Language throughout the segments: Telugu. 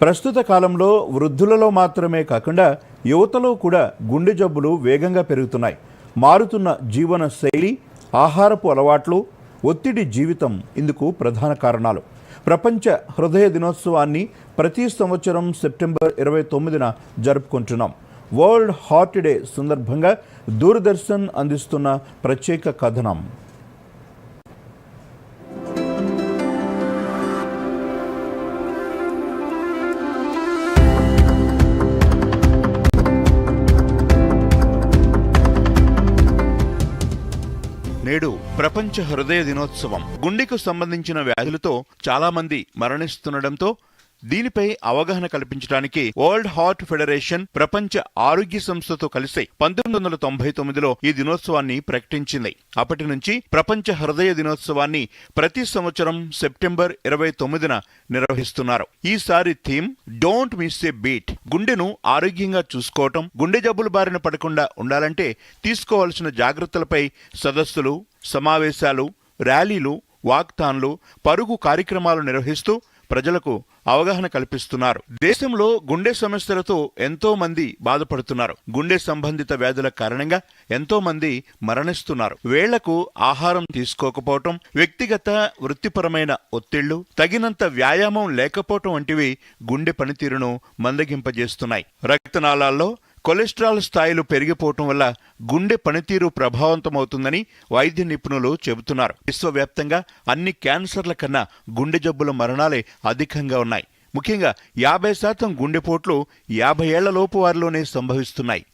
ప్రస్తుత కాలంలో వృద్ధులలో మాత్రమే కాకుండా యువతలో కూడా గుండె జబ్బులు వేగంగా పెరుగుతున్నాయి. మారుతున్న జీవన శైలి ఆహారపు అలవాట్లు ఒత్తిడి జీవితం ఇందుకు ప్రధాన కారణాలు. ప్రపంచ హృదయ దినోత్సవాన్ని ప్రతి సంవత్సరం సెప్టెంబర్ ఇరవై తొమ్మిదిన జరుపుకుంటున్నాం. వరల్డ్ హార్ట్ డే సందర్భంగా దూరదర్శన్ అందిస్తున్న ప్రత్యేక కథనం. నేడు ప్రపంచ హృదయ దినోత్సవం. గుండెకు సంబంధించిన వ్యాధులతో చాలామంది మరణిస్తుండడంతో మరణిస్తుండటంతో దీనిపై అవగాహన కల్పించడానికి వరల్డ్ హార్ట్ ఫెడరేషన్ ప్రపంచ ఆరోగ్య సంస్థతో కలిసి పంతొమ్మిది వందల తొంభై తొమ్మిదిలో ఈ దినోత్సవాన్ని ప్రకటించింది. అప్పటి నుంచి ప్రపంచ హృదయ దినోత్సవాన్ని ప్రతి సంవత్సరం సెప్టెంబర్ ఇరవై తొమ్మిదిన నిర్వహిస్తున్నారు. ఈసారి theme don't miss a beat. గుండెను ఆరోగ్యంగా చూసుకోవటం గుండె జబ్బులు బారిన పడకుండా ఉండాలంటే తీసుకోవాల్సిన జాగ్రత్తలపై సదస్సులు సమావేశాలు ర్యాలీలు వాక్థాన్లు పరుగు కార్యక్రమాలు నిర్వహిస్తూ ప్రజలకు అవగాహన కల్పిస్తున్నారు. దేశంలో గుండె సమస్యలతో ఎంతో మంది బాధపడుతున్నారు. గుండె సంబంధిత వ్యాధుల కారణంగా ఎంతో మంది మరణిస్తున్నారు. వేళ్ళకు ఆహారం తీసుకోకపోవటం వ్యక్తిగత వృత్తిపరమైన ఒత్తిళ్ళు తగినంత వ్యాయామం లేకపోవటం వంటివి గుండె పనితీరును మందగింపజేస్తున్నాయి. రక్తనాళాల్లో కొలెస్ట్రాల్ స్థాయిలు పెరిగిపోవటం వల్ల గుండె పనితీరు ప్రభావవంతమవుతుందని వైద్య నిపుణులు చెబుతున్నారు. విశ్వవ్యాప్తంగా అన్ని క్యాన్సర్ల కన్నా గుండె జబ్బుల మరణాలే అధికంగా ఉన్నాయి. ముఖ్యంగా యాభై శాతం గుండెపోట్లు యాభై ఏళ్ళలోపు వారిలోనే సంభవిస్తున్నాయి.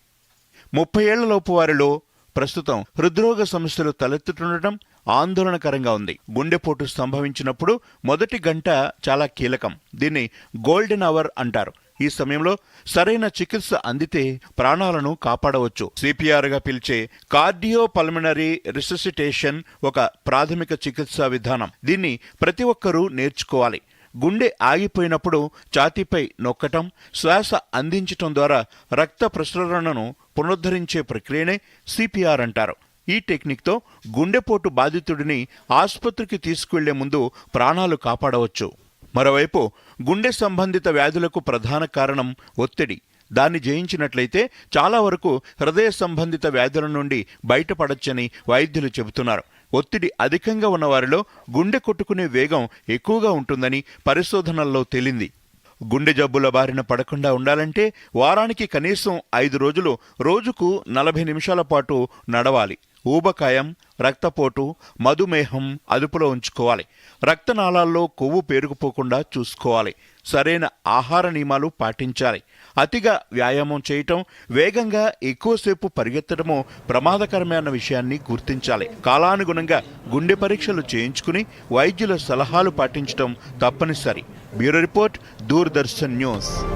ముప్పై ఏళ్ళలోపు వారిలో ప్రస్తుతం హృద్రోగ సమస్యలు తలెత్తుతుండటం ఆందోళనకరంగా ఉంది. గుండెపోటు సంభవించినప్పుడు మొదటి గంట చాలా కీలకం. దీన్ని గోల్డెన్ అవర్ అంటారు. ఈ సమయంలో సరైన చికిత్స అందితే ప్రాణాలను కాపాడవచ్చు. సిపిఆర్గా పిలిచే కార్డియో పల్మనరీ రిససిటేషన్ ఒక ప్రాథమిక చికిత్సా విధానం. దీన్ని ప్రతి ఒక్కరూ నేర్చుకోవాలి. గుండె ఆగిపోయినప్పుడు ఛాతీపై నొక్కటం శ్వాస అందించటం ద్వారా రక్త ప్రసరణను పునరుద్ధరించే ప్రక్రియనే సిపిఆర్ అంటారు. ఈ టెక్నిక్తో గుండెపోటు బాధితుడిని ఆసుపత్రికి తీసుకువెళ్ళే ముందు ప్రాణాలు కాపాడవచ్చు. మరోవైపు గుండె సంబంధిత వ్యాధులకు ప్రధాన కారణం ఒత్తిడి. దాన్ని జయించినట్లయితే చాలా వరకు హృదయ సంబంధిత వ్యాధుల నుండి బయటపడొచ్చని వైద్యులు చెబుతున్నారు. ఒత్తిడి అధికంగా ఉన్నవారిలో గుండె కొట్టుకునే వేగం ఎక్కువగా ఉంటుందని పరిశోధనల్లో తేలింది. గుండె జబ్బుల బారిన పడకుండా ఉండాలంటే వారానికి కనీసం ఐదు రోజులు రోజుకు నలభై నిమిషాల పాటు నడవాలి. ఊబకాయం రక్తపోటు మధుమేహం అదుపులో ఉంచుకోవాలి. రక్తనాళాల్లో కొవ్వు పేరుకుపోకుండా చూసుకోవాలి. సరైన ఆహార నియమాలు పాటించాలి. అతిగా వ్యాయామం చేయటం వేగంగా ఎక్కువసేపు పరిగెత్తడము ప్రమాదకరమైన విషయాన్ని గుర్తించాలి. కాలానుగుణంగా గుండె పరీక్షలు చేయించుకుని వైద్యుల సలహాలు పాటించడం తప్పనిసరి. Bureau report Doordarshan news.